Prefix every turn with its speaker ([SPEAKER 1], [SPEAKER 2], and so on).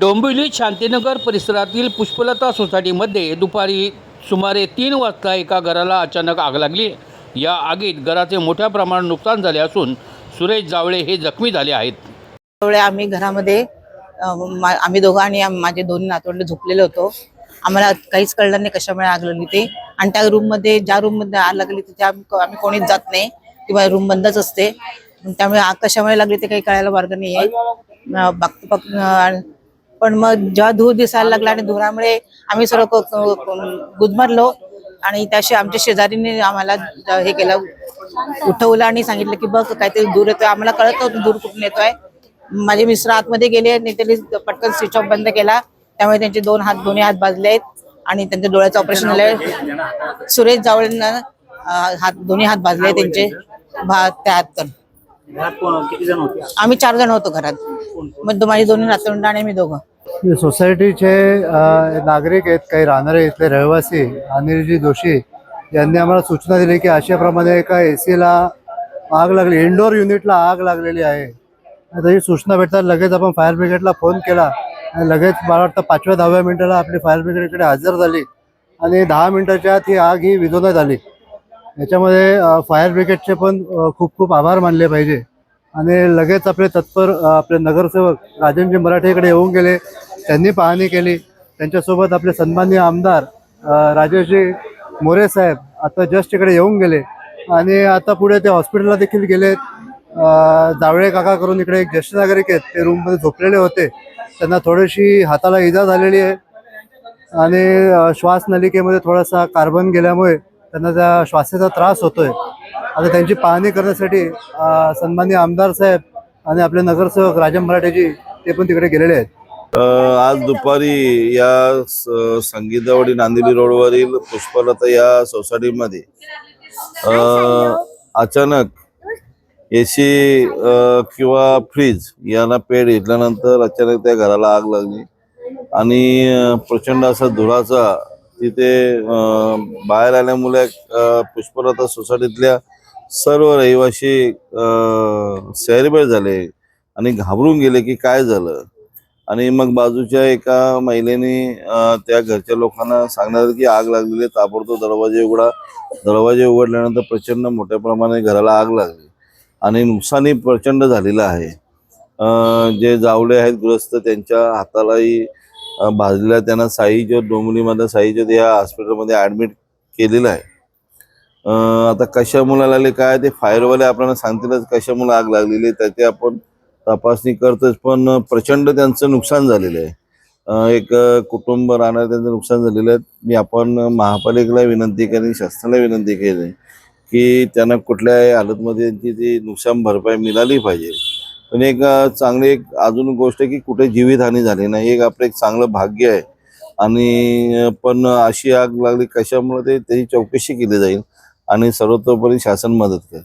[SPEAKER 1] डोंबिवली शांतीनगर परिसरातील पुष्पलता सोसायटीमध्ये दुपारी सुमारे तीन वाजता एका घराला अचानक आग लागली. या आगीत घराचे मोठ्या प्रमाणात नुकसान झाले असून सुरेश जावळे हे जखमी झाले आहेत.
[SPEAKER 2] आम्ही घरामध्ये मा- आम्ही दोघं आणि माझे दोन नातवंड झोपलेलो होतो. आम्हाला काहीच कळलं नाही कशामुळे आग लागली ते. आणि त्या रूममध्ये ज्या रूममध्ये आग लागली त्या आम्ही कोणीच जात नाही. किंवा रूम बंदच असते. त्यामुळे आग कशामुळे लागली ते काही कळायला मार्ग नाही आहे पण मग जेव्हा धूर दिसायला लागला आणि धुरामुळे आम्ही सर्व गुदमरलो आणि त्याशी आमच्या शेजारीने आम्हाला हे केलं उठवलं आणि सांगितलं की बघ काहीतरी दूर येतोय. आम्हाला कळत नव्हतं दूर कुठून येतोय. माझे मिस्टर आतमध्ये गेले आणि त्यांनी पटकन स्विच ऑफ बंद केला. त्यामुळे त्यांचे दोन हात दोन्ही हात भाजले आहेत आणि त्यांच्या डोळ्याचं ऑपरेशन झालंय. सुरेश जावळेंना हात दोन्ही हात भाजले त्यांचे. भा त्या हात? आम्ही चार जण होतो घरात. मग माझी दोन्ही नातवंड आणि मी दोघं.
[SPEAKER 3] सोसायटीचे नागरिक आहेत काही राहणारे इथले रहिवासी अनिलजी जोशी यांनी आम्हाला सूचना दिली की अशाप्रमाणे एका ए सीला आग लागली इंडोर युनिटला आग लागलेली आहे. आता ही सूचना भेटतात लगेच आपण फायर ब्रिगेडला फोन केला आणि लगेच मला वाटतं पाचव्या दहाव्या मिनिटाला आपली फायर ब्रिगेडकडे हजर झाली आणि दहा मिनिटाच्या आत ही आग ही विझवण्यात आली. याच्यामध्ये फायर ब्रिगेडचे पण खूप खूप आभार मानले पाहिजे. आणि लगेच आपले तत्पर आपले नगरसेवक राजनजी मराठेकडे येऊन गेले. त्यांनी पाहणी केली. त्यांच्यासोबत आपले सन्माननीय आमदार राजेशजी मोरे साहेब आता जस्ट इकडे येऊन गेले. आणि आता पुढे ते हॉस्पिटलला देखील गेलेत. जावळे काका करून इकडे एक ज्येष्ठ नागरिक आहेत ते रूममध्ये झोपलेले होते. त्यांना थोडीशी हाताला इजा झालेली आहे. आणि श्वास नलिकेमध्ये थोडासा कार्बन गेल्यामुळे त्यांना त्या श्वासाचा त्रास होतोय. आता त्यांची पाहणी करण्यासाठी सन्माननीय आमदार साहेब आणि आपले नगरसेवक राजन मराठेजी ते पण तिकडे गेलेले आहेत.
[SPEAKER 4] आज दुपारी या संगीतावडी संगीतावाडी नांदिवली रोडवरील पुष्पलता या सोसायटीमध्ये अ, अचानक एसी किंवा फ्रीज यांना पेड घेतल्यानंतर अचानक त्या घराला आग लागली. आणि प्रचंड असा धुराचा तिथे अ, बाहेर आल्यामुळे पुष्पलता सोसायटीतल्या सर्व रहिवासी सैरबैर झाले आणि घाबरून गेले की काय झालं? आणि मग बाजूच्या एका महिलेने त्या घरच्या लोकांना सांगणार की आग लागलेली आहे, ताबडतोब दरवाजे उघडा. दरवाजे उघडल्यानंतर प्रचंड मोठ्या प्रमाणे घराला आग लागली आणि नुकसानही प्रचंड झालेलं आहे. जे जावले आहेत ग्रस्त त्यांच्या हातालाही भाजलेला आहे. त्यांना साईच्या डोंबिवलीमध्ये साईच्या या हॉस्पिटलमध्ये ॲडमिट केलेलं आहे. आता कशामुळे लागले काय ते फायरवाले आपल्याला सांगतीलच कशामुळे आग लागलेली आहे. त्याची आपण तपासणी करतोच पण प्रचंड त्यांचं नुकसान झालेलं आहे. एक कुटुंब राहणार त्यांचं नुकसान झालेलं आहे. मी आपण महापालिकेला विनंती करेन शासनाला विनंती केली की त्यांना कुठल्याही हालतमध्ये त्यांची ती नुकसान भरपाई मिळाली पाहिजे. पण एक चांगली एक अजून गोष्ट आहे की कुठे जीवितहानी झाली नाही. एक आपलं एक चांगलं भाग्य आहे. आणि पण अशी आग लागली कशामुळे ते त्याची चौकशी केली जाईल आणि सर्वतोपरी शासन मदत करेल.